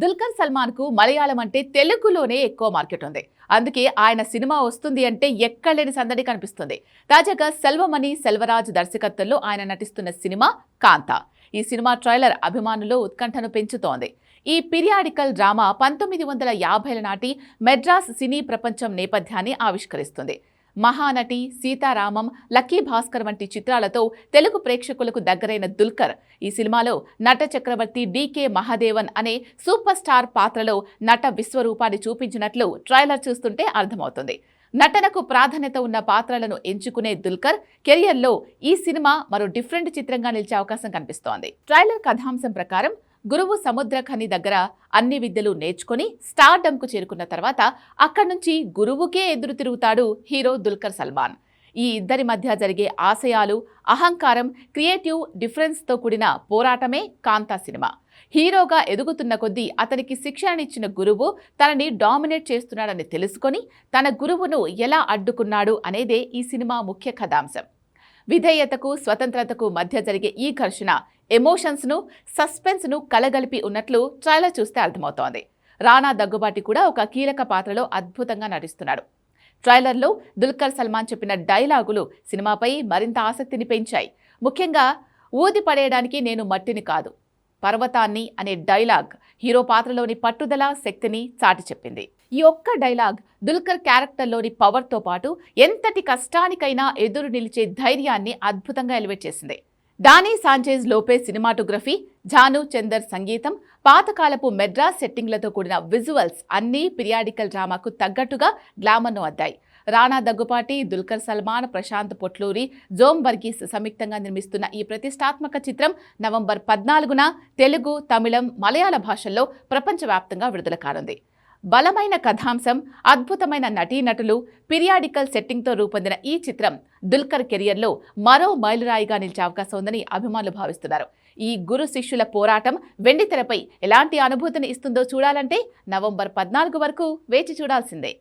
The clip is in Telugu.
దుల్కర్ సల్మాన్కు మలయాళం అంటే తెలుగులోనే ఎక్కువ మార్కెట్ ఉంది. అందుకే ఆయన సినిమా వస్తుంది అంటే ఎక్కడలేని సందడి కనిపిస్తుంది. తాజాగా సెల్వమణి సెల్వరాజ్ దర్శకత్వంలో ఆయన నటిస్తున్న సినిమా కాంతా. ఈ సినిమా ట్రైలర్ అభిమానులు ఉత్కంఠను పెంచుతోంది. ఈ పిరియాడికల్ డ్రామా పంతొమ్మిది వందల యాభైల నాటి మెడ్రాస్ సినీ ప్రపంచం నేపథ్యాన్ని ఆవిష్కరిస్తుంది. మహానటి సీతారామం లక్కీ భాస్కర్ వంటి చిత్రాలతో తెలుగు ప్రేక్షకులకు దగ్గరైన దుల్కర్. ఈ సినిమాలో నట చక్రవర్తి డీకే మహాదేవన్ అనే సూపర్ స్టార్ పాత్రలో నట విశ్వరూపాన్ని చూపించినట్లు ట్రైలర్ చూస్తుంటే అర్థమవుతుంది. నటనకు ప్రాధాన్యత ఉన్న పాత్రలను ఎంచుకునే దుల్కర్ కెరియర్లో ఈ సినిమా మరో డిఫరెంట్ చిత్రంగా నిలిచే అవకాశం కనిపిస్తోంది. ట్రైలర్ కథాంశం ప్రకారం గురువు సముద్రఖని దగ్గర అన్ని విద్యలు నేర్చుకుని స్టార్డమ్కు చేరుకున్న తర్వాత అక్కడి నుంచి గురువుకే ఎదురు తిరుగుతాడు హీరో దుల్కర్ సల్మాన్. ఈ ఇద్దరి మధ్య జరిగే ఆశయాలు అహంకారం క్రియేటివ్ డిఫరెన్స్తో కూడిన పోరాటమే కాంతా సినిమా. హీరోగా ఎదుగుతున్న కొద్దీ అతనికి శిక్షణనిచ్చిన గురువు తనని డామినేట్ చేస్తున్నాడని తెలుసుకొని తన గురువును ఎలా అడ్డుకున్నాడు అనేదే ఈ సినిమా ముఖ్య కథాంశం. విధేయతకు స్వతంత్రతకు మధ్య జరిగే ఈ ఘర్షణ ఎమోషన్స్ను సస్పెన్స్ను కలగలిపి ఉన్నట్లు ట్రైలర్ చూస్తే అర్థమవుతోంది. రానా దగ్గుబాటి కూడా ఒక కీలక పాత్రలో అద్భుతంగా నటిస్తున్నాడు. ట్రైలర్లో దుల్కర్ సల్మాన్ చెప్పిన డైలాగులు సినిమాపై మరింత ఆసక్తిని పెంచాయి. ముఖ్యంగా ఊది పడేయడానికి నేను మట్టిని కాదు పర్వతాన్ని అనే డైలాగ్ హీరో పాత్రలోని పట్టుదల శక్తిని చాటి చెప్పింది. ఈ ఒక్క డైలాగ్ దుల్కర్ క్యారెక్టర్లోని పవర్తో పాటు ఎంతటి కష్టానికైనా ఎదురు నిలిచే ధైర్యాన్ని అద్భుతంగా ఎలివేట్ చేసింది. Danny Sanchez Lopez cinematography Janu Chandar సంగీతం పాతకాలపు మెడ్రాస్ సెట్టింగ్లతో కూడిన విజువల్స్ అన్నీ పిరియాడికల్ డ్రామాకు తగ్గట్టుగా గ్లామర్ను అద్దాయి. రాణా దగ్గుపాటి దుల్కర్ సల్మాన్ ప్రశాంత్ పొట్లూరి జోమ్ వర్గీస్ సంయుక్తంగా నిర్మిస్తున్న ఈ ప్రతిష్టాత్మక చిత్రం నవంబర్ పద్నాలుగున తెలుగు తమిళం మలయాళ భాషల్లో ప్రపంచవ్యాప్తంగా విడుదల కానుంది. బలమైన కథాంశం అద్భుతమైన నటీనటులు పిరియాడికల్ సెట్టింగ్తో రూపొందిన ఈ చిత్రం దుల్కర్ కెరియర్లో మరో మైలురాయిగా నిలిచే అవకాశం ఉందని అభిమానులు భావిస్తున్నారు. ఈ గురు శిష్యుల పోరాటం వెండితెరపై ఎలాంటి అనుభూతిని ఇస్తుందో చూడాలంటే నవంబర్ పద్నాలుగు వరకు వేచి చూడాల్సిందే.